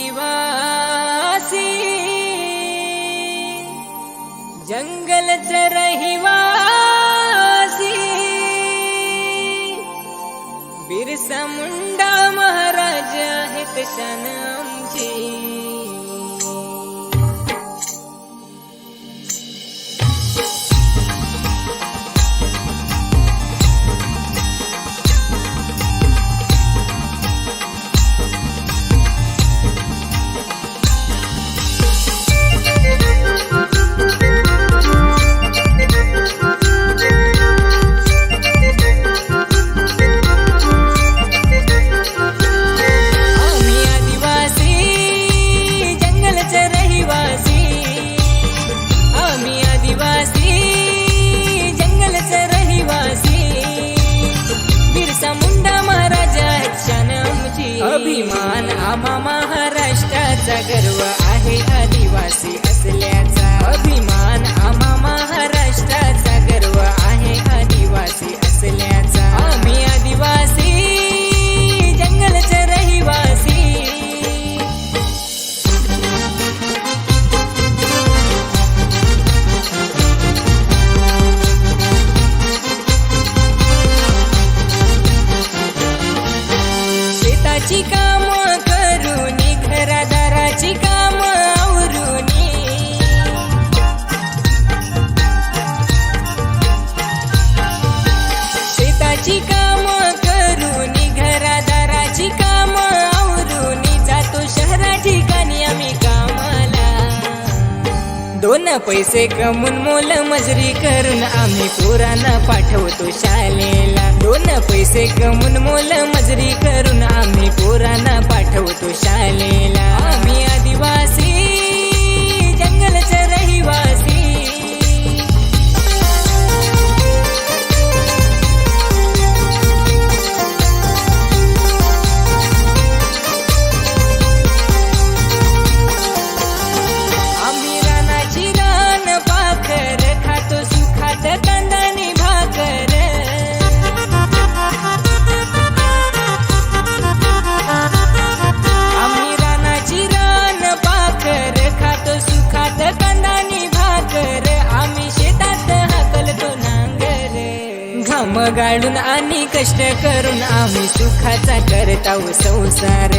आदिवासी जंगलच रहिवासी गर्व आहे आदिवासी असल्याचा. अभिमान आम्हा महाराष्ट्राचा गर्व आहे आदिवासी असल्याचा. आम्ही आदिवासी रहिवासी. शेताची काम घरादाराची काम आवरूनी शेताची काम करून घरादाराची काम आवरूनी जातो शहरा ठिकाणी आम्ही कामाला. दोन पैसे कमवून मोल मजुरी करून आम्ही पोरांना पाठवतो शाळेला. दोन पैसे कमवून मोल घाम गाळून आणि कष्ट करून आम्ही सुखाचा करता संसार.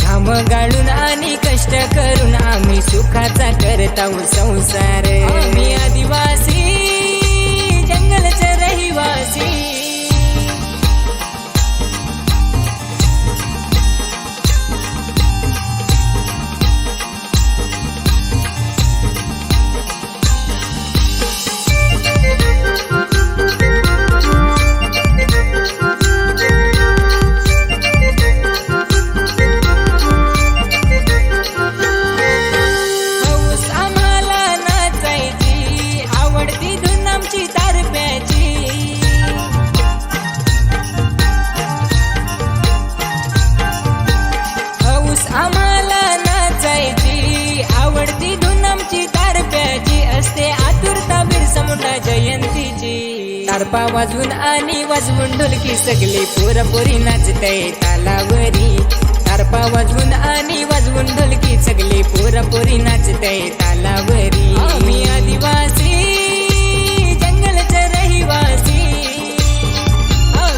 घाम गाळून आणि कष्ट करून आम्ही सुखाचा करता संसार. तारपा वाजवून आणि वाजवून ढोलकी सगळे पुरपुरी नाचतय तालावरी. तारपा वाजवून आणि वाजवून ढोलकी सगळे पुरपुरी नाचतय तालावरी. आम्ही आदिवासी जंगलचे रहिवासी. हो,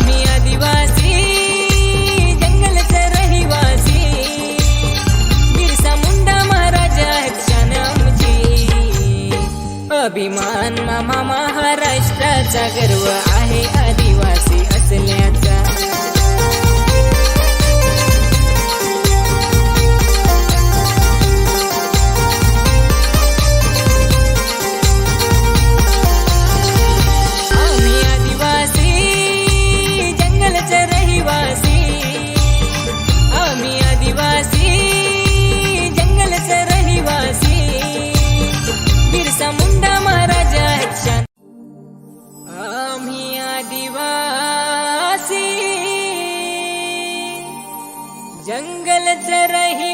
रहिवासी. बिरसा मुंडा महाराजा अभिमान गर्व आहे. रहे